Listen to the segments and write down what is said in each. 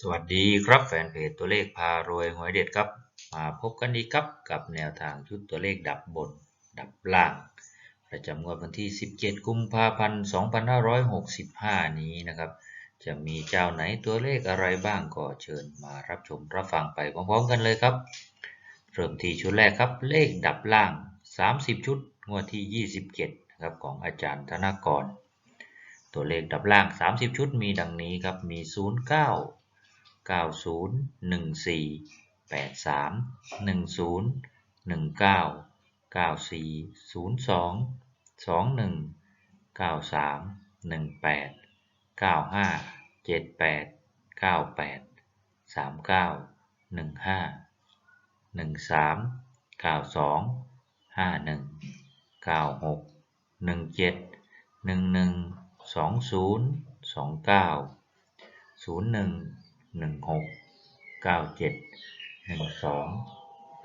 สวัสดีครับแฟนเพจตัวเลขพารวยหวยเด็ดครับ มาพบกันอีกครับกับแนวทางชุดตัวเลขดับบน ดับล่าง ประจำงวดวันที่ 17 กุมภาพันธ์ 2565 นี้นะครับ จะมีเจ้าไหนตัวเลขอะไรบ้างก็เชิญมารับชมรับฟังไปพร้อมๆกันเลยครับ เริ่มที่ชุดแรกครับเลขดับล่าง 30 ชุด งวดที่ 27 นะครับของอาจารย์ธนากร ตัวเลขดับล่าง 30 ชุดมีดังนี้ครับมี 09 เก้าศูนย์หนึ่งสี่แปดสามหนึ่งศูนย์หนึ่งเก้าเก้าสี่ศูนย์สองสองหนึ่งเก้าสามหนึ่งแปดเก้าห้าเจ็ดแปดเก้าแปดสามเก้าหนึ่งห้าหนึ่งสามเก้าสองห้าหนึ่งเก้าหกหนึ่งเจ็ดหนึ่งหนึ่งสองศูนย์สองเก้าศูนย์หนึ่ง 96 97 12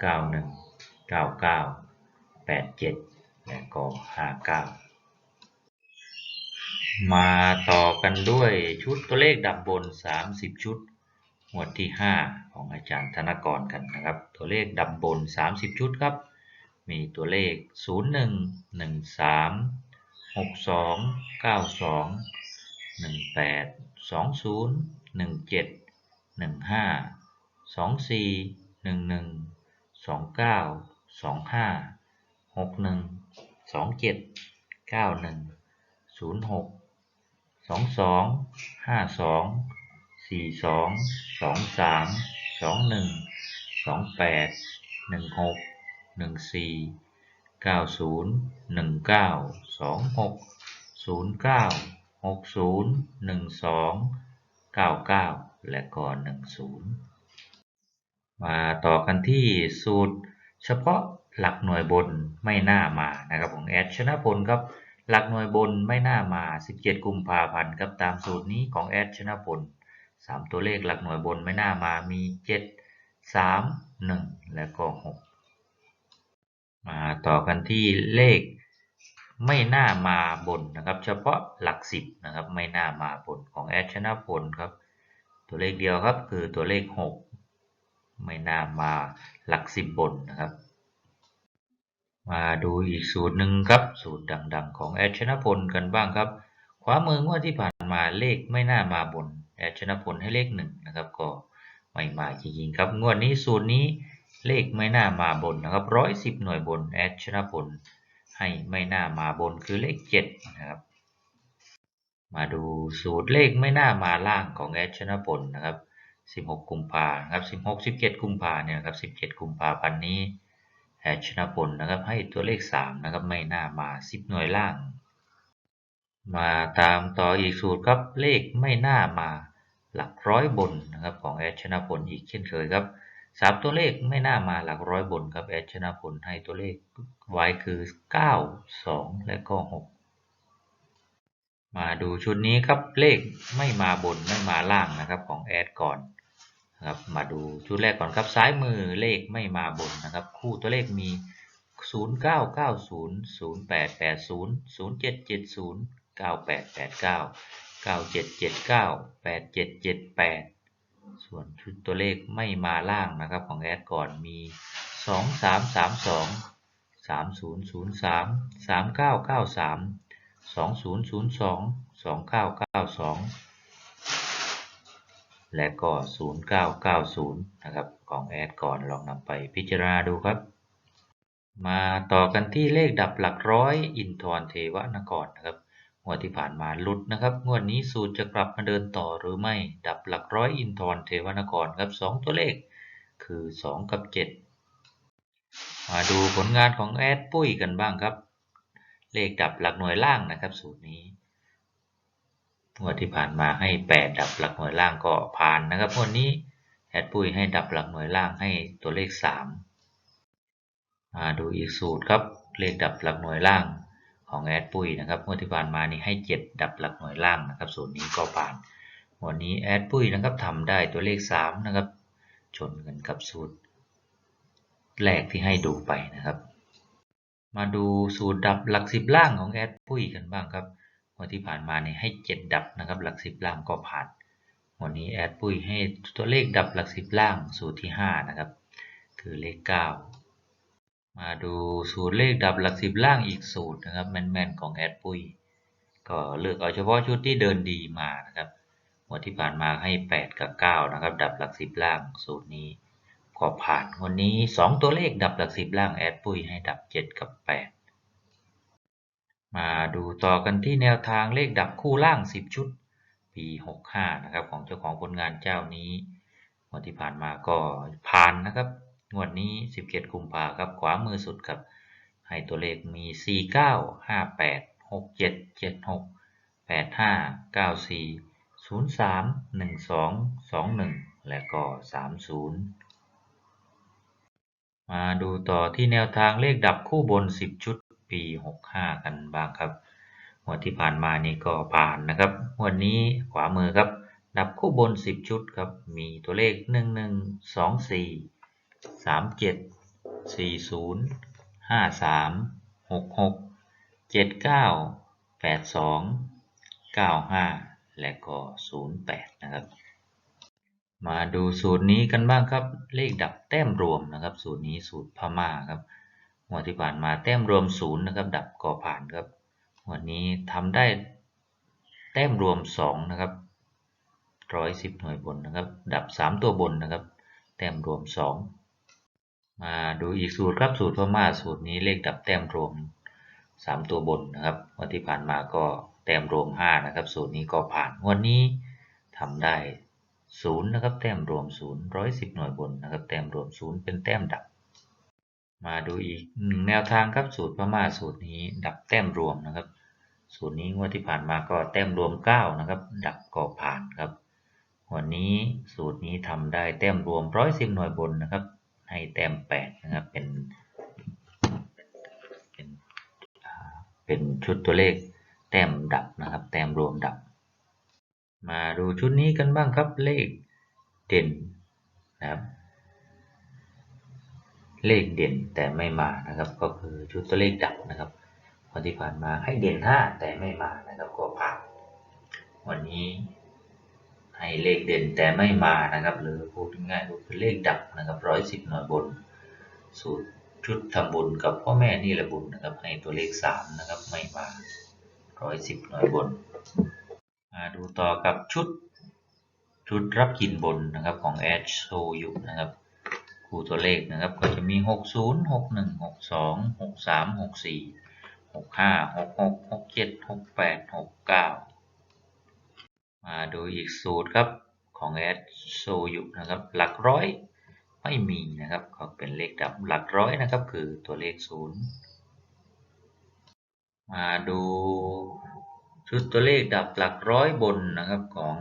91 99 87 และก็ 59 มาต่อกันด้วยชุดตัวเลขดับบน 30 ชุดหมวดที่ 5 ของอาจารย์ธนกรกันนะครับ ตัวเลขดับบน 30 ชุดครับ มีตัวเลข 01 13 62 92 18 20 17 หนึ่งห้าสองสี่หนึ่งหนึ่งสองเก้าสองห้าหกหนึ่งสองเจ็ดเก้าหนึ่งศูนย์หกสองสองห้าสองสี่สองสองสามสองหนึ่งสองแปดหนึ่งหกหนึ่งสี่เก้าศูนย์หนึ่งเก้าสองหกศูนย์เก้าหกศูนย์หนึ่งสองเก้าเก้า และก็หนึ่งศูนย์มาต่อกันที่สูตร เฉพาะหลักหน่วยบนไม่น่ามานะครับของแอดชนะพลครับหลักหน่วยบนไม่น่ามา 17 กุมภาพันธ์ครับตามสูตรนี้ของแอดชนะพล3 ตัวเลขหลักหน่วยบนไม่น่ามามี 7 3 1 และก็ 6 มาต่อกันที่เลขไม่น่ามาบนนะครับ เฉพาะหลัก 10นะครับไม่น่ามาบนของแอดชนะพลครับ ตัวเลขเดียวครับคือตัวเลข 6 ไม่น่ามาหลัก10บบนนะครับ มาดูอีกสูตรหนึ่งครับสูตรดังๆ ของแอดชนพลกันบ้างครับขวามืองวดที่ผ่านมาเลขไม่น่ามาบนแอดชนพลให้เลขหนึ่งนะครับ ก็ไม่มาจริงๆครับงวดนี้สูตรนี้เลขไม่น่ามาบนนะครับร้อยสิบหน่วยบนแอดชนพลให้ไม่น่ามาบนคือเลขเจ็ดนะครับ มาดูสูตรเลขไม่น่ามาล่างของแอดชนะพลนะครับ 16 กุมภาครับ 16 17 กุมภาเนี่ยครับ 17 กุมภาพันธ์นี้แอดชนะพลนะครับให้ตัวเลข 3 นะครับไม่น่ามา 10 หน่วยล่าง มาตามต่ออีกสูตรครับเลขไม่น่ามาหลักร้อยบนนะครับของแอดชนะพลอีกเช่นเคยครับสามตัวเลขไม่น่ามาหลักร้อยบนครับแอดชนะพลให้ตัวเลขไว้คือ 9 2 และก็ 6 มาดูชุดนี้ครับเลขไม่มาบนไม่มาล่างนะครับของแอดก่อนครับมาดูชุดแรกก่อนครับซ้ายมือเลขไม่มาบนนะครับ คู่ตัวเลขมี 0 9 9 0 0 8 8 0 0 7 7 0 9 8 8 9 9 7 7 9 8 7 7 8 ส่วนชุดตัวเลขไม่มาล่างนะครับของแอดก่อนมี 2332 3003 3993 2002 2992 และก็ 0990 นะครับ ของแอดก่อนลองนำไปพิจารณาดูครับ มาต่อกันที่เลขดับหลักร้อยอินทรเทวนครนะครับงวดที่ผ่านมาลุดนะครับงวดนี้สูตรจะกลับมาเดินต่อหรือไม่ ดับหลักร้อยอินทรเทวนครครับ 2 ตัวเลขคือ 2 กับ 7 มาดูผลงานของแอดปุ้ยกันบ้างครับ เลขดับหลักหน่วยล่างนะครับสูตรนี้งวดที่ผ่านมาให้ 8 ดับหลักหน่วยล่างก็ผ่านนะครับงวดนี้แอดปุ้ยให้ดับหลักหน่วยล่างให้ตัวเลข 3 มาดูอีกสูตรครับเลขดับหลักหน่วยล่างของแอดปุ้ยนะครับงวดที่ผ่านมานี่ให้ 7 ดับหลักหน่วยล่างนะครับสูตรนี้ก็ผ่านวันนี้แอดปุ้ยนะครับทำได้ตัวเลข 3 นะครับชนกันกับสูตรแรกที่ให้ดูไปนะครับ มาดูสูตรดับหลักสิบล่างของแอดปุ้ยกันบ้างครับวันที่ผ่านมาเนี่ยให้ 7 ดับนะครับ หลักสิบล่างก็ผ่าน วันนี้แอดปุ้ยให้ตัวเลขดับหลักสิบล่างสูตรที่ 5 นะครับ คือเลข 9 มาดูสูตรเลขดับหลักสิบล่างอีกสูตรนะครับแม่นๆของแอดปุ้ยก็เลือกเอาเฉพาะชุดที่เดินดีมานะครับงวดที่ผ่านมาให้ 8 กับ 9 นะครับ ดับหลักสิบล่างสูตรนี้ ก็ผ่านวันนี้ 2 ตัวเลขดับหลักสิบล่างแอดปุ้ยให้ดับ 7 กับ 8 มาดูต่อกันที่แนวทางเลขดับคู่ล่าง 10 ชุด ปี 65 นะครับ ของเจ้าของผลงานเจ้านี้งวดที่ผ่านมาก็ผ่านนะครับ งวดนี้ 17กุมภาครับ ขวามือสุดครับ ให้ตัวเลขมี 49 58 67 76 85 94 03 12 21 และก็ 30 มาดูต่อที่แนวทางเลขดับคู่บน 10 ชุดปี 65 กันบ้างครับงวดที่ผ่านมานี่ก็ผ่านนะครับงวดนี้ขวามือครับ ดับคู่บน 10 ชุดครับ มีตัวเลข 11 24 37 40 53 66 79 82 95 และก็ 08 นะครับ มาดูสูตรนี้กันบ้างครับ เลขดับแต้มรวมนะครับ สูตรนี้สูตรพม่าครับงวดที่ผ่านมาแต้มรวมศูนย์นะครับ ดับก็ผ่านครับวันนี้ทำได้แต้มรวม2นะครับร้อยสิบหน่วยบนนะครับ ดับ 3 ตัวบนนะครับ แต้มรวม 2 มาดูอีกสูตรครับสูตรพม่าสูตรนี้เลขดับแต้มรวม 3 ตัวบนนะครับวันที่ผ่านมาก็แต้มรวม5นะครับ สูตรนี้ก็ผ่านวันนี้ทำได้ ศูนย์นะครับแต้มรวมศูนย์ร้อยสิบหน่วยบนนะครับแต้มรวมศูนย์เป็นแต้มดับ มาดูอีกหนึ่งแนวทางครับสูตรพม่าสูตรนี้ดับแต้มรวมนะครับ สูตรนี้งวดที่ผ่านมาก็แต้มรวม9นะครับ ดับก็ผ่านครับวันนี้สูตรนี้ทำได้แต้มรวมร้อยสิบหน่วยบนนะครับ ให้แต้ม8นะครับเป็นเป็นเป็นชุดตัวเลขแต้มดับนะครับ แต้มรวมดับ มาดูชุดนี้กันบ้างครับเลขเด่นนะครับ เลขเด่นแต่ไม่มานะครับ ก็คือชุดตัวเลขดับนะครับวันที่ผ่านมาให้เด่น 5 แต่ไม่มานะครับก็ผ่านวันนี้ให้เลขเด่นแต่ไม่มานะครับ หรือพูดง่ายๆก็คือเลขดับนะครับร้อยสิบหน่วยบน สูตรชุดทำบุญกับพ่อแม่นี่แหละบุญนะครับให้ตัวเลข3นะครับไม่มาร้อยสิบหน่วยบน มาดูต่อกับชุดชุดรับกินบนนะครับของแอดโชยุนะครับคู่ตัวเลขนะครับก็จะมี 60 61 62 63 64 65 66 67 68 69 มาดูอีกสูตรครับของแอดโชยุนะครับหลักร้อยไม่มีนะครับก็เป็นเลขดับหลักร้อยนะครับคือตัวเลขศูนย์มาดู ชุดตัวเลขดับหลักร้อยบนนะครับของ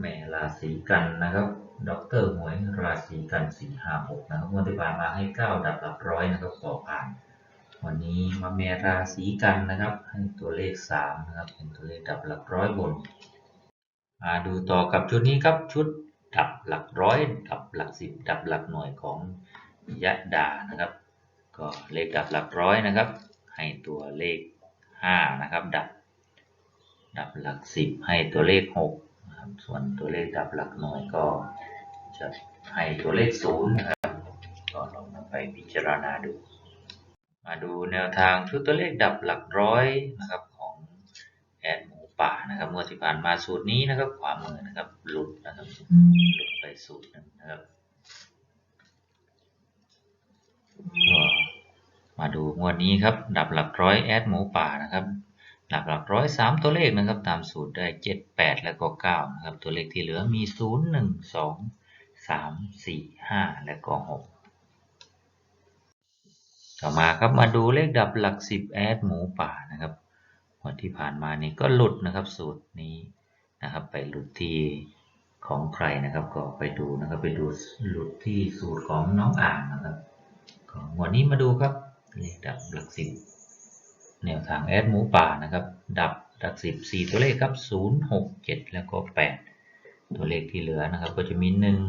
แม่ราศีกันนะครับดรหวยราศีกันสี่ห้าหกนะครับวันที่ผ่านมาให้เก้าดับหลักร้อยนะครับสอผ่าน วันนี้มาแม่ราศีกันนะครับ ให้ตัวเลขสามนะครับเป็นตัวเลขดับหลักร้อยบน มาดูต่อกับชุดนี้ครับชุดดับหลักร้อยดับหลักสิบดับหลักหน่วยของยะดานะครับ ก็เลขดับหลักร้อยนะครับ ให้ตัวเลขห้านะครับดับ ดับหลักสิบให้ตัวเลขหกนะครับส่วนตัวเลขดับหลักหน่วยก็จะให้ตัวเลขศูนย์นะครับก็ลองนำไปพิจารณาดู มาดูแนวทางชุดตัวเลขดับหลักร้อยนะครับของแอดหมูป่านะครับเมื่อที่ผ่านมาสูตรนี้นะครับขวามือนะครับหลุดนะครับหลุดไปสูตรหนึ่งนะครับมาดูงวดนี้ครับดับหลักร้อยแอดหมูป่านะครับ หลักหลักร้อยสามตัวเลขนะครับตามสูตรได้เจ็ดแปดแล้วก็เก้านะครับ ตัวเลขที่เหลือมีศูนย์หนึ่งสองสามสี่ห้าและก็หกต่อมาครับมาดูเลขดับหลักสิบแอดหมูป่านะครับวันที่ผ่านมานี่ก็หลุดนะครับสูตรนี้นะครับ ไปหลุดที่ของใครนะครับ ก็ไปดูนะครับไปดูหลุดที่สูตรของน้องอ่างนะครับก็วันนี้มาดูครับเลขดับหลักสิบ แนวทางแอดหมูป่านะครับ ดับดักสิบสี่ตัวเลขครับศูนย์หกเจ็ดแล้วก็แปดตัวเลขที่เหลือนะครับ ก็จะมีหนึ่ง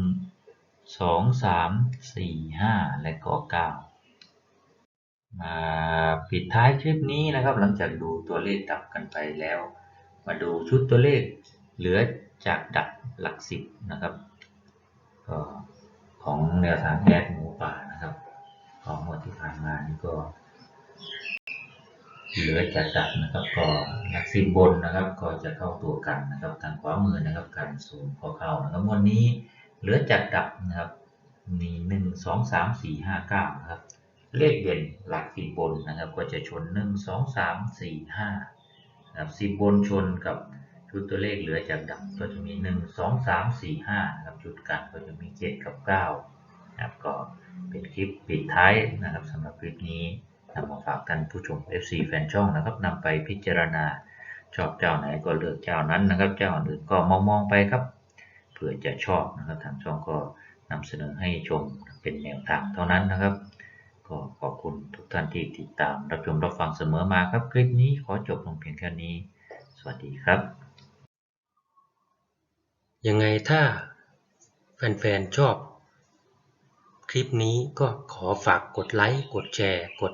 สองสามสี่ห้าและก็เก้ามาปิดท้ายคลิปนี้นะครับ หลังจากดูตัวเลขดับกันไปแล้ว มาดูชุดตัวเลขเหลือจากดับหลักสิบนะครับก็ของแนวทางแอดหมูป่านะครับ ของงวดที่ผ่านมานี่ก็ เหลือจากดับนะครับก็หลักสิบบนนะครับ ก็จะเข้าตัวกันนะครับทางขวามือนะครับกันศูนย์พอเข้านะครับวันนี้เหลือจากดับนะครับมีหนึ่งสองสามสี่ห้าเก้านะครับ เลขเด่นหลักสิบบนนะครับ ก็จะชนหนึ่งสองสามสี่ห้านะครับสิบบนชนกับชุดตัวเลขเหลือจากดับก็จะมีหนึ่งสองสามสี่ห้านะครับชุดกันก็จะมีเจ็ดกับเก้านะครับก็เป็นคลิปปิดท้ายนะครับสำหรับคลิปนี้ นำมาฝากท่านผู้ชม FC แฟนช่องนะครับนำไปพิจารณาชอบเจ้าไหนก็เลือกเจ้านั้นนะครับ เจ้าอื่นก็มองมองๆไปครับเผื่อจะชอบนะครับทางช่องก็นำเสนอให้ชมเป็นแนวทางเท่านั้นนะครับ ก็ขอบคุณทุกท่านที่ติดตามรับชมรับฟังเสมอมาครับ คลิปนี้ขอจบลงเพียงแค่นี้ สวัสดีครับ ยังไงถ้าแฟนๆชอบ คลิปนี้ก็ขอฝากกดไลค์ กดแชร์ กด